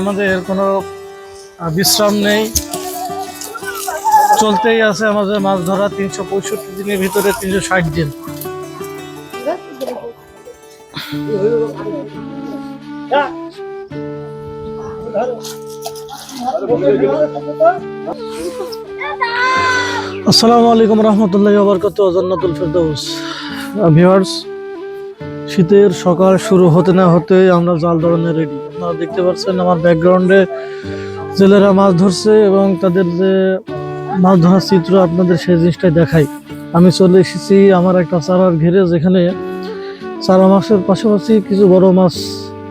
আমাদের কোনো বিশ্রাম নেই। চলতেই আছে আমাদের মাছ ধরা তিনশো পঁয়ষট্টি দিনের ভিতরে তিনশো ষাট দিন। আসসালামু আলাইকুম রহমতুল্লাহ বরকত জান্নাতুল ফেরদৌস শীতের সকাল শুরু হতে না হতে আমরা জাল ধরনের রেডি আপনারা দেখতে পাচ্ছেন আমার ব্যাকগ্রাউন্ডে জেলেরা মাছ ধরছে এবং তাদের যে মাছ ধরার চিত্র আপনাদের সেই জিনিসটাই দেখাই। আমি চলে এসেছি আমার একটা চারার ঘেরে যেখানে চারা মাছের পাশাপাশি কিছু বড় মাছ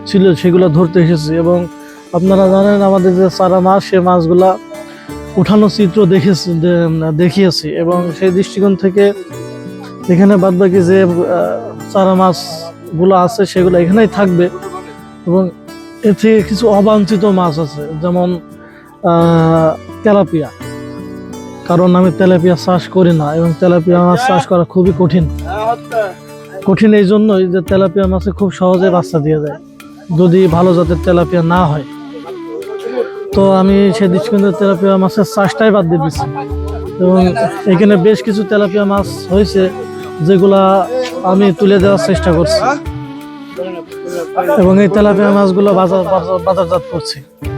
ছিল, সেগুলো ধরতে এসেছি এবং আপনারা জানেন আমাদের যে চারা মাছ, সে মাছগুলা উঠানো চিত্র দেখেছি দেখিয়েছি এবং সেই দৃষ্টিকোণ থেকে এখানে বাদবাকি যে চারা চারা মাছগুলো আছে, সেগুলো এখানেই থাকবে। এবং এতে কিছু অবাঞ্ছিত মাছ আছে, যেমন তেলাপিয়া। কারণ আমি তেলাপিয়া চাষ করি না, এবং তেলাপিয়া মাছ চাষ করা খুবই কঠিন। কঠিন এই জন্যই যে তেলাপিয়া মাছে খুব সহজে বাচ্চা দিয়ে যায় যদি ভালো জাতের তেলাপিয়া না হয়। তো আমি সেই দৃষ্টিকোণে তেলাপিয়া মাছের চাষটাই বাদ দিয়ে দিচ্ছি। এবং এখানে বেশ কিছু তেলাপিয়া মাছ হয়েছে, যেগুলা আমি তুলে দেওয়ার চেষ্টা করছি। এবং এই তেলাপিয়া মাছগুলো বাজার বাজার- বাজারজাত করছি।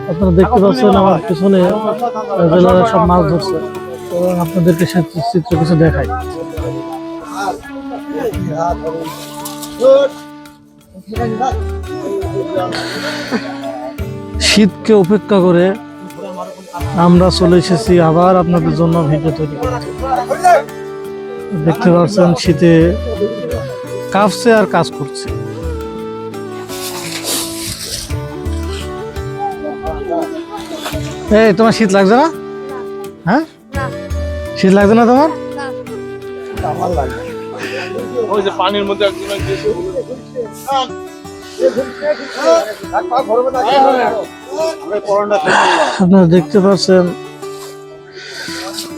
আপনারা দেখতে পাচ্ছেন আমার পিছনে জেলারা সব মাছ ধরছে। এবং আপনাদেরকে সে চিত্র কিছু দেখাই। শীতকে উপেক্ষা করে আমরা চলে এসেছি আবার আপনাদের জন্য ভিডিও তৈরি করতে। দেখতে পাচ্ছেন শীতে কাঁপছে আর কাজ করছে। এই তোমার শীত লাগছে না? হ্যাঁ? শীত লাগছে না তোমার? পানির মধ্যে আপনারা দেখতে পাচ্ছেন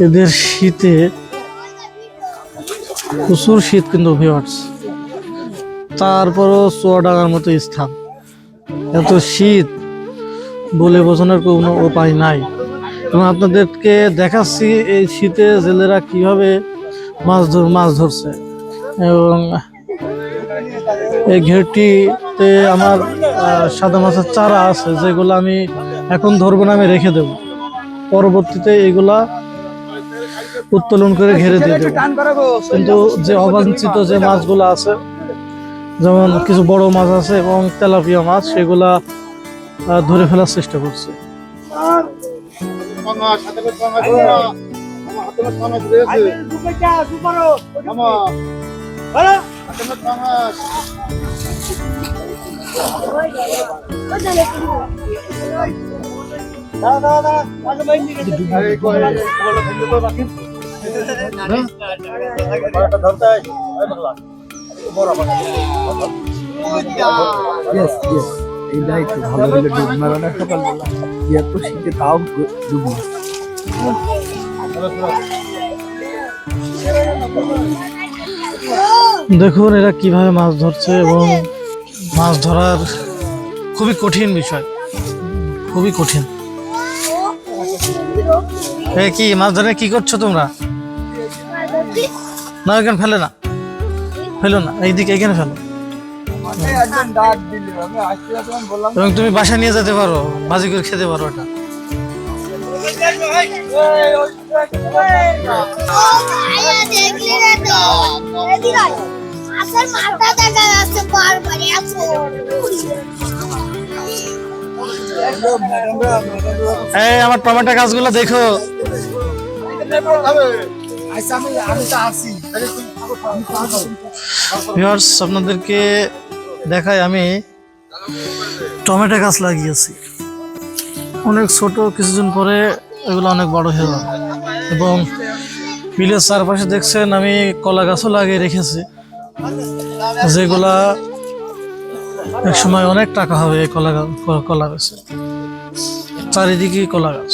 এদের শীতে প্রচুর শীত কিন্তু ভিওয়ার্স তারপরও চুয়াডাঙ্গার মতো স্থান। এত শীত, বলে বোঝানোর কোনো উপায় নাই। এবং আপনাদেরকে দেখাচ্ছি এই শীতে জেলেরা কীভাবে মাছ ধর, মাছ ধরছে। এবং এই ঘেরটিতে আমার সাদা মাছের চারা আছে, যেগুলো আমি এখন ধরবো না, আমি রেখে দেব। পরবর্তীতে এগুলা উত্তোলন করে ঘেরে দিয়ে দেবো। কিন্তু যে অবাঞ্ছিত যে মাছগুলো আছে যেমন কিছু বড় মাছ আছে এবং তেলাপিয়া মাছ সেগুলা ধরে ফেলার চেষ্টা করছে। হ্যাঁ? ধরতে হয়? বড় ইয়েস ইয়েস এইটাই তো ভালো হলে ডুব মারো না সকালবেলা এত শীতে তাও ডুব দেখুন এরা কীভাবে মাছ ধরছে এবং মাছ ধরার খুবই কঠিন বিষয়। খুবই কঠিন। কি মাছ ধরে কি করছ তোমরা? না এখানে ফেলে না। ফেলো না এইদিকে এখানে ফেলো। এবং তুমি বাসা নিয়ে যেতে পারো ভাজি করে খেতে পারো এটা। এই আমার টমেটো গাছগুলো দেখো। আচ্ছা আমি আমি তো আসি। আপনাদেরকে দেখাই আমি টমেটো গাছ লাগিয়েছি। অনেক ছোট, কিছুদিন পরে এগুলো অনেক বড় হয়ে যাবে। এবং বিলের চারপাশে দেখছেন আমি কলা গাছও লাগিয়ে রেখেছি। যেগুলা এক সময় অনেক টাকা হবে এই কলা গাছ, কলা গাছে। চারিদিকে কলা গাছ।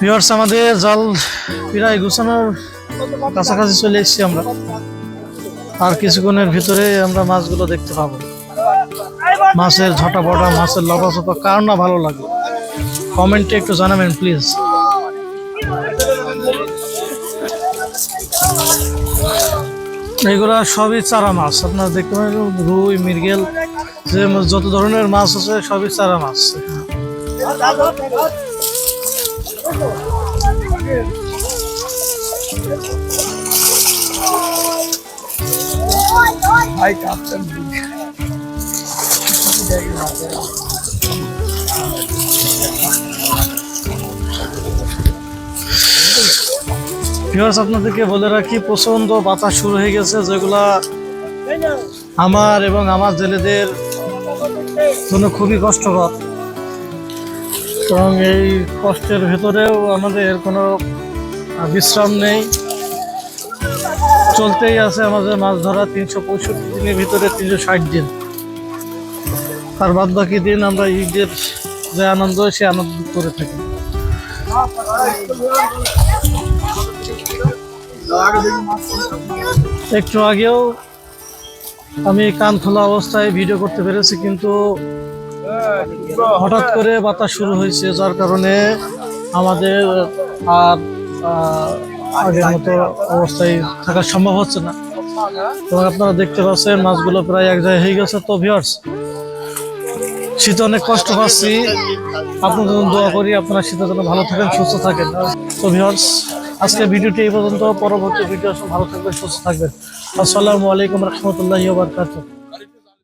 ভিউয়ার্স আমাদের জাল প্রায় গুছানোর কাছাকাছি চলে এসেছি আমরা। আর কিছুক্ষণের ভিতরে আমরা মাছগুলো দেখতে পাবো। মাছের ঝটাপটা, মাছের লপাচপা কার না ভালো লাগে। কমেন্টে একটু জানাবেন প্লিজ এগুলা সবই চারা মাছ। আপনারা দেখতে পারেন রুই, মৃগেল, যে যত ধরনের মাছ আছে, সবই চারা মাছ। ভাই কাপটার ভিউয়ার্স আপনাদেরকে বলে রাখি প্রচণ্ড বাতাস শুরু হয়ে গেছে, যেগুলা আমার এবং আমার জেলেদের জন্য খুবই কষ্টকর। এবং এই কষ্টের ভেতরেও আমাদের কোনো বিশ্রাম নেই। চলতেই আছে আমাদের মাছ ধরা তিনশো পঁয়ষট্টি দিনের ভিতরে তিনশো ষাট দিন। আর বাদ বাকি দিন আমরা ঈদের যে আনন্দ সে আনন্দ করে থাকি। একটু আগেও আমি কান খোলা অবস্থায় ভিডিও করতে পেরেছি, কিন্তু হঠাৎ করে বাতাস শুরু হয়েছে, যার কারণে আমাদের আর আগের মতো অবস্থায় থাকা সম্ভব হচ্ছে না। এবং আপনারা দেখতে পাচ্ছেন, মাছগুলো প্রায় এক জায়গায় হয়ে গেছে। তো ভিউয়ার্স শীতে অনেক কষ্ট পাচ্ছি। আপনাদের জন্য দোয়া করি, আপনারা শীতের জন্য ভালো থাকেন, সুস্থ থাকেন। তো ভিউয়ার্স আজকে ভিডিওটি এই পর্যন্ত। পরবর্তী ভিডিও, ভালো থাকবেন, সুস্থ থাকবেন। আসসালামু আলাইকুম রহমতুল্লাহি বারাকাতুহু।